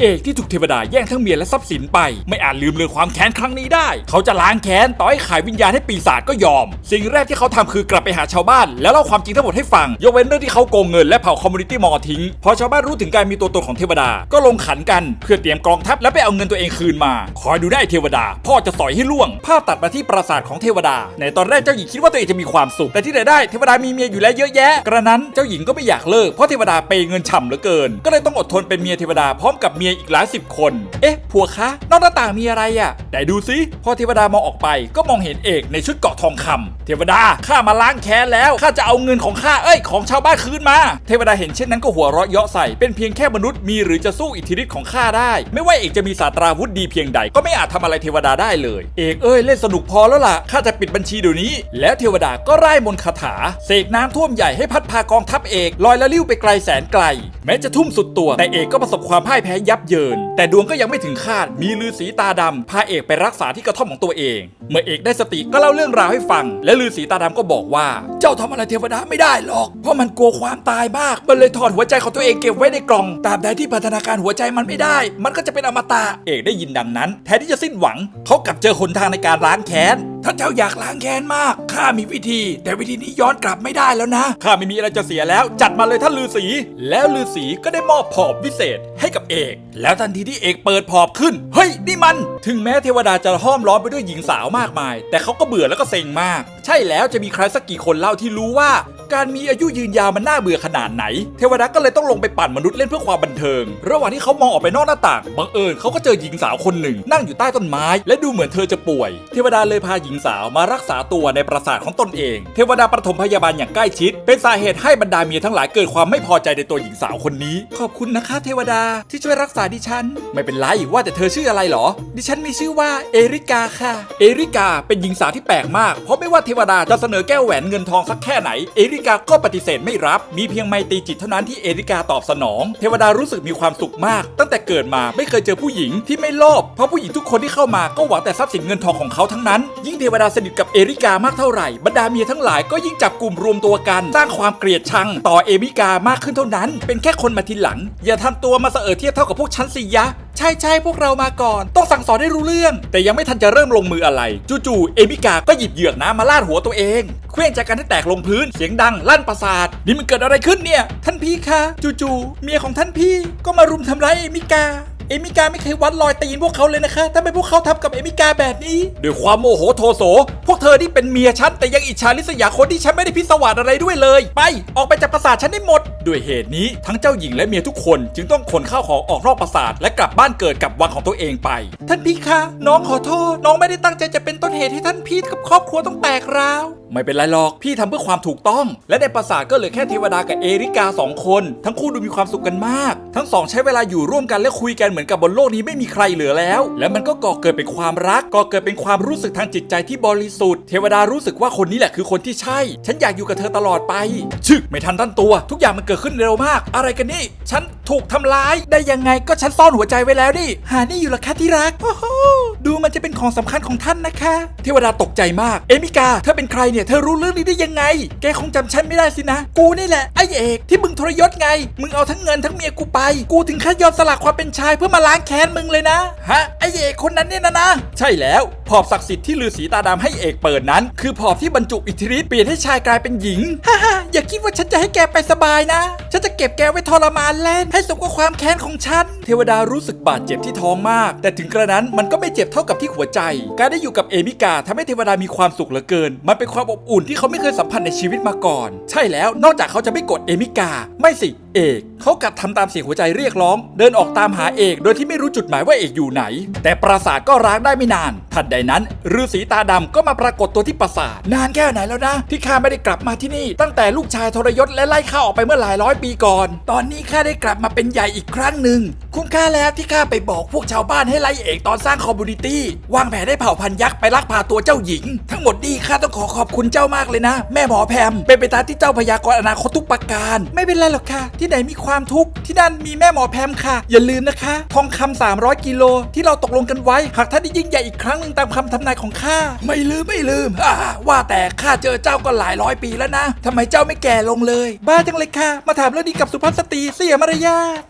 เอกที่ถูกเทวดาแย่งทั้งเมียและทรัพย์สินไป ไม่อาจลืมเลือนความแค้นครั้งนี้ได้ เขาจะล้างแค้นต่อให้ขายวิญญาณให้ปีศาจก็ยอม สิ่งแรกที่เขาทำคือกลับไปหาชาวบ้าน แล้วเล่าความจริงทั้งหมดให้ฟัง ยกเว้นเรื่องที่เขาโกงเงินและเผาคอมมูนิตี้มอร์ทิ้ง พอชาวบ้านรู้ถึงการมีตัวตนของเทวดา ก็ลงขันกันเพื่อเตรียมกองทัพและไปเอาเงินตัวเองคืนมา คอยดูได้เทวดา พ่อจะสอยให้ล่วง ภาพตัดมาที่ปราสาทของเทวดา ในตอนแรกเจ้าหญิงคิดว่าตัวเองจะมีความสุข แต่ที่ไหนได้เทวดามีเมียอยู่แล้วเยอะแยะ กระนั้นเจ้าหญิงก็ไม่อยากเลิก เพราะเทวดาเปเงินฉ่ำเหลือเกิน ก็เลยต้องอดทนเป็นเมียเทวดาพร้อมกับเมียอีกหลายสิบคน เอ๊ะ ผัวคะ นอกหน้าต่างมีอะไรอะไหนดูสิพอเทวดามองออกไปก็มองเห็นเอกในชุดเกราะทองคำเทวดาข้ามาล้างแค้นแล้วข้าจะเอาเงินของข้าเอ้ยของชาวบ้านคืนมา เทวดาเห็นเช่นนั้นก็หัวเราะเยาะใส่เป็นเพียงแค่มนุษย์มีหรือจะสู้อิทธิฤทธิ์ของข้าได้ ไม่ว่าเอกจะมีศาสตราวุธดีเพียงใดก็ไม่อาจทำอะไรเทวดาได้เลย เอกเอ้ยเล่นสนุกพอแล้วล่ะข้าจะปิดบัญชีเดี๋ยวนี้ แล้วเทวดาก็ไล่มนคาถา เสกน้ำท่วมใหญ่ให้พัดพากองทัพเอกลอยละลิ้วไปไกลแสนไกล แม้จะทุ่มสุดตัวแต่เอกก็ประสบความพ่ายแพ้ยับเยิน แต่ดวงก็ยังไม่ถึงคาด มีลือสีตาดำพาเอกไปรักษาที่กระท่อมของตัวเอง เมื่อเอกได้สติก็เล่าเรื่องราวให้ฟัง และลือสีตาดำก็บอกว่า เจ้าทำอะไรเทวดาไม่ได้หรอก เพราะมันกลัวความตายมาก มันเลยถอดหัวใจของตัวเองเก็บไว้ในกล่อง ตราบใดที่พัฒนาการหัวใจมันไม่ได้ มันก็จะเป็นอมตะ เอกได้ยินดังนั้น แทนที่จะสิ้นหวัง เขากลับเจอหนทางในการล้างแค้นถ้าเจ้าอยากล้างแค้นมาก ข้ามีวิธี แต่วิธีนี้ย้อนกลับไม่ได้แล้วนะ ข้าไม่มีอะไรจะเสียแล้ว จัดมาเลยท่านลือสีแล้วลือสีก็ได้มอบผอบวิเศษให้กับเอก แล้วทันทีที่เอกเปิดผอบขึ้น เฮ้ย นี่มัน ถึงแม้เทวดาจะห้อมล้อมไปด้วยหญิงสาวมากมาย แต่เขาก็เบื่อแล้วก็เซ็งมาก ใช่แล้วจะมีใครสักกี่คนเล่าที่รู้ว่า การมีอายุยืนยาวมันน่าเบื่อขนาดไหน เทวดาก็เลยต้องลงไปปั่นมนุษย์เล่นเพื่อความบันเทิง ระหว่างที่เขามองออกไปนอกหน้าต่างบังเอิญเขาก็เจอหญิงสาวคนหนึ่ง นั่งอยู่ใต้ต้นไม้ และดูเหมือนเธอจะป่วย เทวดาเลยพาหญิงสาวมารักษาตัวในปราสาทของตนเอง เทวดาประถมพยาบาลอย่างใกล้ชิด เป็นสาเหตุให้บรรดาเมียทั้งหลายเกิดความไม่พอใจในตัวหญิงสาวคนนี้ ขอบคุณนะคะ เทวดาที่ช่วยรักษาดิฉัน ไม่เป็นไรว่าแต่เธอชื่ออะไรเหรอ ดิฉันมีชื่อว่าเอริกาค่ะ เอริกาเป็นหญิงสาวที่แปลกมาก เพราะไม่ว่าเทวดาจะเสนอแก้วแหวนเงินทองสักแค่ไหน เอริกาก็ปฏิเสธไม่รับ มีเพียงไมตรีจิตเท่านั้นที่เอริกาตอบสนอง เทวดารู้สึกมีความสุขมาก ตั้งแต่เกิดมาไม่เคยเจอผู้หญิงที่ไม่โลภ เพราะผู้หญิงทุกคนที่เข้ามาก็หวังแต่ทรัพย์สินเงินทองของเขาทั้งนั้น ยิ่งเทวดาสนิทกับเอริกามากเท่าไหร่ บรรดาเมียทั้งหลายก็ยิ่งจับกลุ่มรวมตัวกัน สร้างความเกลียดชัง ต่อเอริกามากขึ้นเท่านั้น เป็นแค่คนมาทีหลัง อย่าทำตัวมาเออเทียบเท่ากับพวกฉันสิยะ ใช่ใช่พวกเรามาก่อน ต้องสั่งสอนให้รู้เรื่อง แต่ยังไม่ทันจะเริ่มลงมืออะไร จู่ๆเอมิกาก็หยิบเหยือกน้ำมาลาดหัวตัวเองเคลื่องจากกันให้แตกลงพื้นเสียงดังลั่นประสาทนี่มันเกิดอะไรขึ้นเนี่ย ท่านพี่คะ จู่ๆเมียของท่านพี่ก็มารุมทำร้ายเอมิกา เอมิกาไม่เคยวัดรอยตีนพวกเขาเลยนะคะทำไมพวกเขาทำกับเอมิกาแบบนี้ ด้วยความโมโหโทโส พวกเธอนี่เป็นเมียฉันแต่ยังอิจฉาริษยาคนที่ฉันไม่ได้พิศวาสอะไรด้วยเลย ไป ออกไปจากปราสาทฉันได้หมด ด้วยเหตุนี้ทั้งเจ้าหญิงและเมียทุกคนจึงต้องขนข้าวของออกนอกปราสาทและกลับบ้านเกิดกับวังของตัวเองไป ท่านพี่คะ น้องขอโทษ น้องไม่ได้ตั้งใจจะเป็นต้นเหตุให้ท่านพี่กับครอบครัวต้องแตกร้าว ไม่เป็นไรหรอก พี่ทำเพื่อความถูกต้อง และในปราสาทก็เหลือแค่เทวดากับเอริกาสองคน ทั้งคู่ดูมีความสุขกันมาก ทั้งสองใช้เวลาอยู่ร่วมกันและคุยกันเหมือนกับบนโลกนี้ไม่มีใครเหลือแล้ว และมันก็ก่อเกิดเป็นความรักก่อเกิดเป็นความรู้สึกทางจิตใจที่บริสุทธิ์เทวดารู้สึกว่าคนนี้แหละคือคนที่ใช่ ฉันอยากอยู่กับเธอตลอดไป ชึกไม่ทันตั้งตัว ทุกอย่างมันเกิดขึ้นเร็วมาก อะไรกันนี่ ฉันถูกทำร้ายได้ยังไงก็ฉันซ่อนหัวใจไว้แล้วนี่หานี่อยู่ละคะที่รักโอ้โหดูมันจะเป็นของสำคัญของท่านนะคะ เทวดาตกใจมาก เอมิกาเธอเป็นใครเนี่ยเธอรู้เรื่องนี้ได้ยังไง แกคงจำฉันไม่ได้สินะ กูนี่แหละไอเอกที่มึงทรยศไง มึงเอาทั้งเงินทั้งเมียกูไป กูถึงขั้นยอมสละความเป็นชายเพื่อมาล้างแค้นมึงเลยนะ ฮะไอเอกคนนั้นเนี่ยนะนะ ใช่แล้ว ผอบศักดิ์สิทธิ์ที่ลือสีตาดำให้เอกเปิดนั้น คือผอบที่บรรจุอิทธิฤทธิ์เปลี่ยนให้ชายกลายเป็นหญิงฮ่าฮ่าอย่าคิดว่าฉันจะให้แกไปสบายนะ ฉันจะเก็บแกไว้ทรมานเล่นให้สมกับความแค้นของฉัน เทวดารู้สึกบาดเจ็บที่ท้องมาก แต่ถึงกระนั้นมันก็ไม่เจ็บเท่ากับที่หัวใจ การได้อยู่กับเอมิกาทำให้เทวดามีความสุขเหลือเกิน มันเป็นความอบอุ่นที่เขาไม่เคยสัมผัสในชีวิตมาก่อน ใช่แล้วนอกจากเขาจะไม่กดเอมิกา ไม่สิเอกเขากลับทำตามเสียงหัวใจเรียกร้อง เดินออกตามหาเอกโดยที่ไม่รู้จุดหมายว่าเอกอยู่ไหน แต่ปราสาทก็ร้างได้ไม่นาน ทันใดนั้นฤาษีตาดำก็มาปรากฏตัวที่ปราสาท นานแค่ไหนแล้วนะ ที่ข้าไม่ได้กลับมาที่นี่ ตั้งแต่ลูกชายทรยศและไล่ข้าออกไปเมื่อหลายร้อยปีก่อน ตอนนี้ข้าได้กลับมาเป็นใหญ่อีกครั้งหนึ่งคุ้มค่าแล้วที่ข้าไปบอกพวกชาวบ้านให้ไล่เอกตอนสร้างคอมมูนิตี้วางแผนให้เผ่าพันยักษ์ไปลักพาตัวเจ้าหญิง ทั้งหมดนี้ข้าต้องขอขอบคุณเจ้ามากเลยนะ แม่หมอแพมเป็นไปตามที่เจ้าพยากรณ์อนาคตทุกประการ ไม่เป็นไรหรอกค่ะที่ไหนมีความทุกข์ที่นั่นมีแม่หมอแพมค่ะ อย่าลืมนะคะ ทองคำ300 กิโล ที่เราตกลงกันไว้ หากท่านได้ยิ่งใหญ่อีกครั้งหนึ่งตามคำทำนายของข้าไม่ลืมไม่ลืมอ่าว่าแต่ข้าเจอเจ้าก็หลายร้อยปีแล้วนะทำไมเจ้าไม่แก่ลงเลย บ้าจังเลยค่ะ มาถามเรื่องนี้กับสุภาพสตรีเสียมารยาท